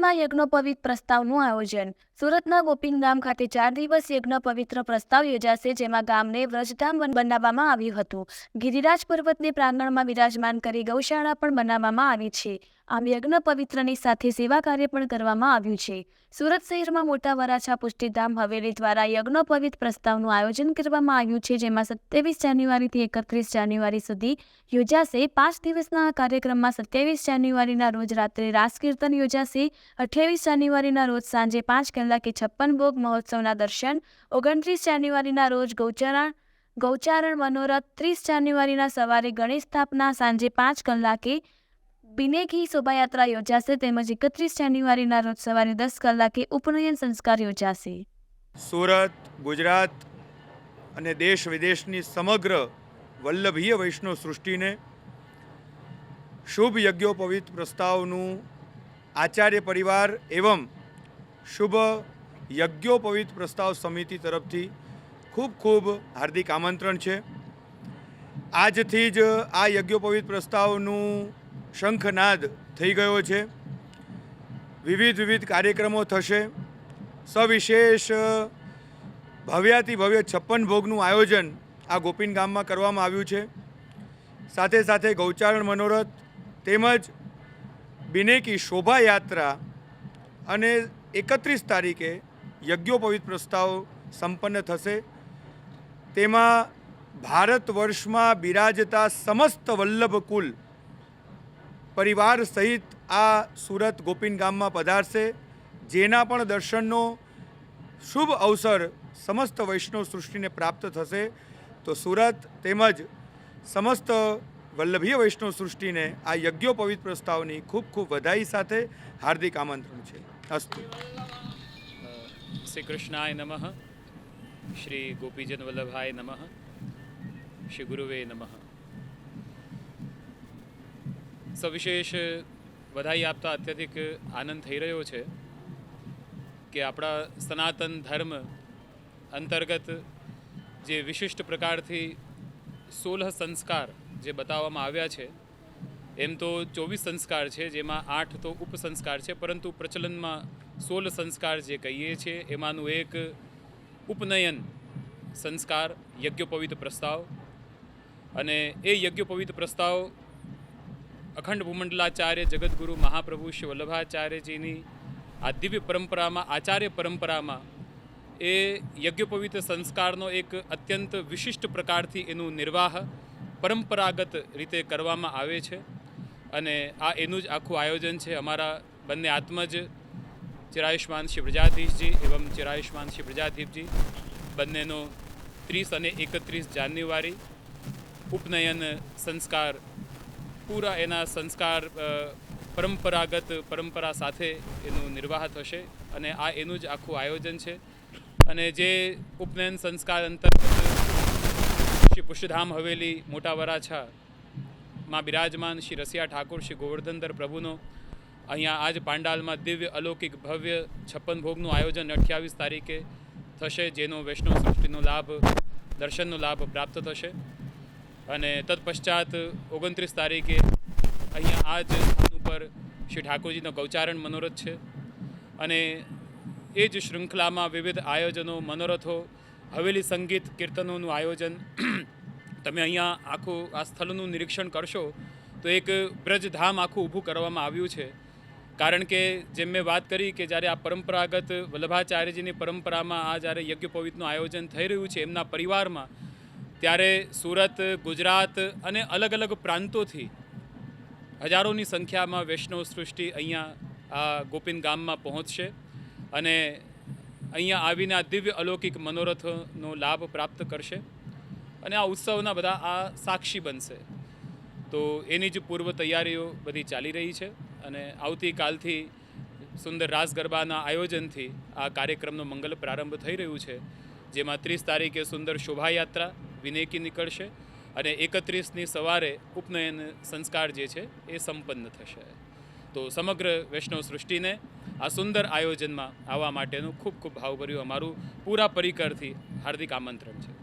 સુરતમાં યજ્ઞોપવિત પ્રસ્તાવનું આયોજન. સુરતના ગોપીન ગામ ખાતે ચાર દિવસ યજ્ઞ પવિત્ર પ્રસ્તાવ યોજાશે, જેમાં ગામને વ્રજધામ બન- બનાવવામાં આવ્યું હતું. ગિરિરાજ પર્વતને પ્રાંગણમાં વિરાજમાન કરી ગૌશાળા પણ બનાવવામાં આવી છે. આમ યજ્ઞ પવિત્રની સાથે સેવા કાર્ય પણ કરવામાં આવ્યું છે. સુરત શહેરમાં મોટા વરાછા પુષ્ટિધામ હવેલી દ્વારા યજ્ઞોપવિત પ્રસ્તાવનું આયોજન કરવામાં આવ્યું છે, જેમાં સત્યાવીસ જાન્યુઆરીથી એકત્રીસ જાન્યુઆરી સુધી યોજાશે. પાંચ દિવસના આ કાર્યક્રમમાં સત્યાવીસ જાન્યુઆરીના રોજ રાત્રે રાસ કીર્તન યોજાશે. અઠ્યાવીસ જાન્યુઆરીના રોજ સાંજે પાંચ કલાકે છપ્પન ભોગ મહોત્સવના દર્શન, ઓગણત્રીસ જાન્યુઆરીના રોજ ગૌચરણ, ગૌચારણ મનોરથ, ત્રીસ જાન્યુઆરીના સવારે ગણેશ સ્થાપના, સાંજે પાંચ કલાકે બિનેઘી શોભાયાત્રા યોજાશે તેમજ એકત્રીસ જાન્યુઆરીના રોજ સવારે દસ કલાકે ઉપનયન સંસ્કાર યોજાશે. સુરત, ગુજરાત અને દેશ વિદેશની સમગ્ર વલ્લભીય વૈષ્ણવ સૃષ્ટિને શુભ યજ્ઞોપવિત પ્રસ્તાવનું આચાર્ય પરિવાર એવં શુભ યજ્ઞોપવિત પ્રસ્તાવ સમિતિ તરફથી ખૂબ ખૂબ હાર્દિક આમંત્રણ છે. આજથી જ આ યજ્ઞોપવિત પ્રસ્તાવનું શંખનાદ થઈ ગયો છે. વિવિધ વિવિધ કાર્યક્રમો થશે. સવિશેષ ભવ્યાતિ ભવ્ય છપ્પન ભોગનું આયોજન આ ગોપીન ગામમાં કરવામાં આવ્યું છે. સાથે સાથે ગૌચારણ મનોરથ તેમજ બિનેકી શોભાયાત્રા અને એકત્રીસ તારીખે યજ્ઞોપવિત પ્રસ્તાવ સંપન્ન થશે. તેમાં ભારત વર્ષમાં બિરાજતા સમસ્ત વલ્લભ કુલ પરિવાર સહિત આ સુરત ગોપીન ગામમાં પધારશે. જેના પણ દર્શનનો શુભ અવસર સમસ્ત વૈષ્ણવ સૃષ્ટિને પ્રાપ્ત થશે. તો સુરત તેમજ સમસ્ત વલ્લભીય વૈષ્ણવ સૃષ્ટિને આ યજ્ઞોપવિત પ્રસ્તાવની ખૂબ ખૂબ વધાઈ સાથે હાર્દિક આમંત્રણ છે. અસ્તુ શ્રી કૃષ્ણાય નમઃ શ્રી ગોપીજન વલ્લભાય નમઃ શ્રી ગુરુવે નમઃ સવિશેષ વધાઈ આપતા અત્યધિક આનંદ થઈ રહ્યો છે કે આપણા સનાતન ધર્મ અંતર્ગત જે વિશિષ્ટ પ્રકારથી સોલહ સંસ્કાર જે બતાવવામાં આવ્યા છે એમ તો ચોવીસ સંસ્કાર છે, જેમાં આઠ તો ઉપસંસ્કાર છે, પરંતુ પ્રચલનમાં સોળ સંસ્કાર જે કહીએ છીએ એમાંનું એક ઉપનયન સંસ્કાર, યજ્ઞોપવિત પ્રસ્તાવ અને એ યજ્ઞોપવિત પ્રસ્તાવ અખંડ ભૂમંડલાચાર્ય જગદગુરુ મહાપ્રભુ શ્રી વલ્લભાચાર્યજીની આ દિવ્ય પરંપરામાં, આચાર્ય પરંપરામાં એ યજ્ઞોપવિત સંસ્કારનો એક અત્યંત વિશિષ્ટ પ્રકારથી એનું નિર્વાહ પરંપરાગત રીતે કરવામાં આવે છે. અને આ એનું જ આખું આયોજન છે. અમારા બંને આત્મજ ચિરાયુષ્માન શ્રી પ્રજાધીશજી એવમ ચિરાયુષ્માન શ્રી પ્રજાધીપજી. બંનેનો ત્રીસ અને એકત્રીસ જાન્યુઆરી ઉપનયન સંસ્કાર, પૂરા એના સંસ્કાર પરંપરાગત પરંપરા સાથે એનું નિર્વાહ થશે અને આ એનું જ આખું આયોજન છે. અને જે ઉપનયન સંસ્કાર અંતર્ગત શ્રી પુષ્યધામ હવેલી મોટા વરાછા માં બિરાજમાન શ્રી રસિયા ઠાકોર, શ્રી ગોવર્ધનધર પ્રભુનો. અહીંયા આજ પાંડાલમાં દિવ્ય, અલૌકિક, ભવ્ય, છપ્પન ભોગનું આયોજન અઠ્યાવીસ તારીખે થશે, જેનો વૈષ્ણવ સૃષ્ટિનો લાભ, દર્શનનો લાભ પ્રાપ્ત થશે. અને તત્પશ્ચાત ઓગણત્રીસ તારીખે અહીંયા આ જ સ્થાન ઉપર શ્રી ઠાકોરજીનો ગૌચારણ મનોરથ છે. અને એ જ શૃંખલામાં વિવિધ આયોજનો, મનોરથો, હવેલી સંગીત, કીર્તનોનું આયોજન તમે અહીંયા આખું આ સ્થળનું નિરીક્ષણ કરશો, તો એક બ્રજધામ આખું ઊભું કરવામાં આવ્યું છે. કારણ કે જેમ મેં વાત કરી કે જ્યારે આ પરંપરાગત વલ્લભાચાર્યજીની પરંપરામાં આ જ્યારે યજ્ઞોપવિતનું આયોજન થઈ રહ્યું છે એમના પરિવારમાં, ત્યારે સુરત, ગુજરાત અને અલગ અલગ પ્રાંતોથી હજારોની સંખ્યામાં વૈષ્ણવ સૃષ્ટિ અહીંયા આ ગોપીન ગામમાં પહોંચશે અને અહીંયા આવીને આ દિવ્ય અલૌકિક મનોરથનો લાભ પ્રાપ્ત કરશે. અને આ ઉત્સવના બધા આ સાક્ષી બનશે. તો એની જ પૂર્વ તૈયારીઓ બધી ચાલી રહી છે અને આવતીકાલથી સુંદર રાસ ગરબાના આયોજનથી આ કાર્યક્રમનો મંગલ પ્રારંભ થઈ રહ્યું છે, જેમાં ત્રીસ તારીખે સુંદર શોભાયાત્રા વિનેકી નીકળશે અને એકત્રીસની સવારે ઉપનયન સંસ્કાર જે છે એ સંપન્ન થશે. તો સમગ્ર વૈષ્ણવ સૃષ્ટિને આ સુંદર આયોજનમાં આવવા માટેનું ખૂબ ખૂબ ભાવભર્યું અમારું પૂરા પરિકરથી હાર્દિક આમંત્રણ છે.